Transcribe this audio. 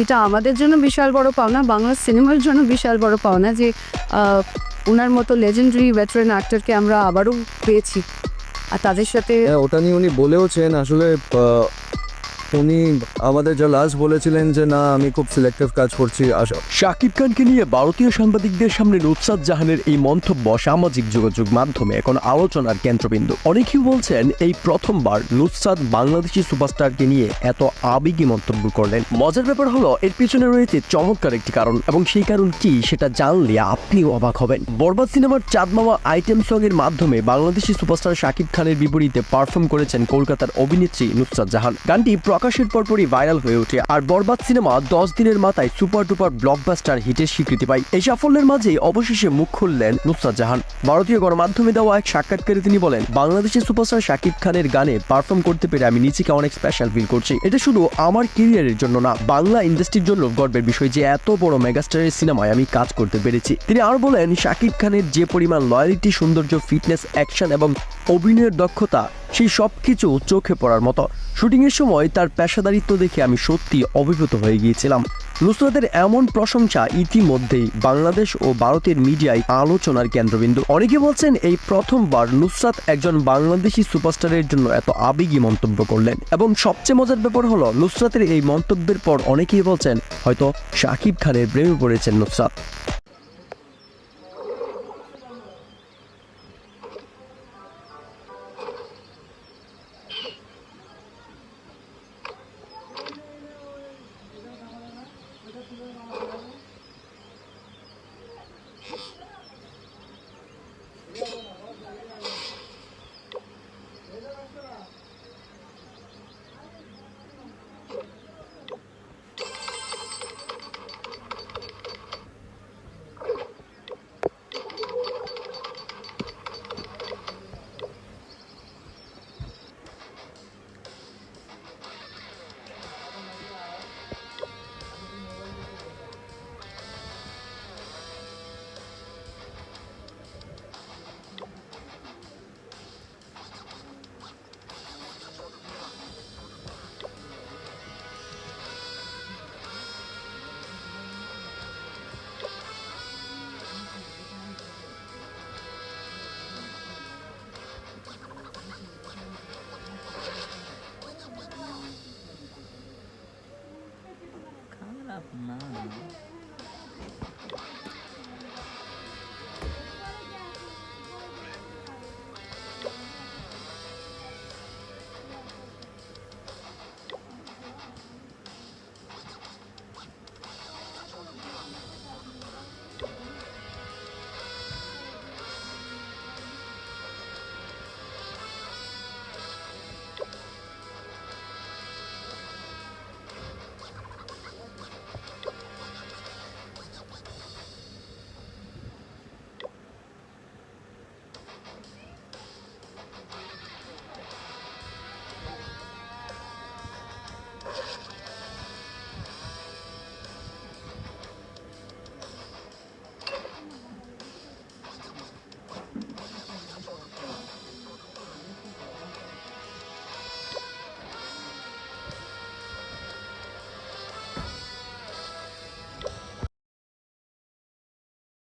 এটা আমাদের জন্য বিশাল বড় পাওনা, বাংলা সিনেমার জন্য বিশাল বড় পাওনা যে ওনার মতো লেজেন্ডারি ভেটারেন অ্যাক্টরকে আমরা আবারও পেয়েছি। আর তাদের সাথে হ্যাঁ ওটা নিয়ে উনি বলেওছেন, আসলে উনি আমাদের যা বলেছিলেন যে, না, আমি খুব সিলেক্টিভ কাজ করছি আশা শাকিব খানকে নিয়ে ভারতীয় সাংবাদিকদের সামনে নুসরাত জাহানের এই মন্তব্য সামাজিক যোগাযোগ মাধ্যমে, এখন আলোচনার কেন্দ্রবিন্দু। অনেকেই বলছেন, এই প্রথমবার নুসরাত বাংলাদেশি সুপারস্টারকে নিয়ে এত আবেগী মন্তব্য করলেন। মজার ব্যাপার হলো, এর পিছনে রয়েছে চমৎকার একটি কারণ, এবং সেই কারণ কি সেটা জানলে আপনিও অবাক হবেন। বরবাদ সিনেমার চাঁদমামা আইটেম সং এর মাধ্যমে বাংলাদেশি সুপারস্টার শাকিব খানের বিপরীতে পারফর্ম করেছেন কলকাতার অভিনেত্রী নুসরাত জাহান। গানটি প্রকাশের পরপরই ভাইরাল হয়ে ওঠে। আর বরবাদ সিনেমা দশ দিনের মাথায় সুপার ডুপার ব্লকবাস্টার হিটের স্বীকৃতি পায়। এই সাফল্যের মাঝেই অবশেষে মুখ খুললেন নুসরাত জাহান। ভারতীয় গণমাধ্যমে দেওয়া এক সাক্ষাৎকারে তিনি বলেন, বাংলাদেশের সুপারস্টার শাকিব খানের গানে পারফর্ম করতে পেরে আমি নিজেকে অনেক স্পেশাল ফিল করছি। এটা শুধু আমার কেরিয়ারের জন্য না, বাংলা ইন্ডাস্ট্রির জন্য গর্বের বিষয় যে এত বড় মেগাস্টারের সিনেমায় আমি কাজ করতে পেরেছি। তিনি আরও বলেন, শাকিব খানের যে পরিমাণ লয়ালিটি সৌন্দর্য ফিটনেস অ্যাকশন এবং অভিনয়ের দক্ষতা সেই সব কিছু চোখে পড়ার মতো। শুটিংয়ের সময় তার পেশাদারিত্ব দেখে আমি সত্যি অভিভূত হয়ে গিয়েছিলাম। নুসরাতের এমন প্রশংসা ইতিমধ্যেই বাংলাদেশ ও ভারতের মিডিয়ায় আলোচনার কেন্দ্রবিন্দু। অনেকে বলছেন এই প্রথমবার নুসরাত একজন বাংলাদেশি সুপারস্টারের জন্য এত আবেগী মন্তব্য করলেন। এবং সবচেয়ে মজার ব্যাপার হলো, নুসরাতের এই মন্তব্যের পর অনেকেই বলছেন, হয়তো শাকিব খানের প্রেমে পড়েছেন নুসরাত। খারাপ না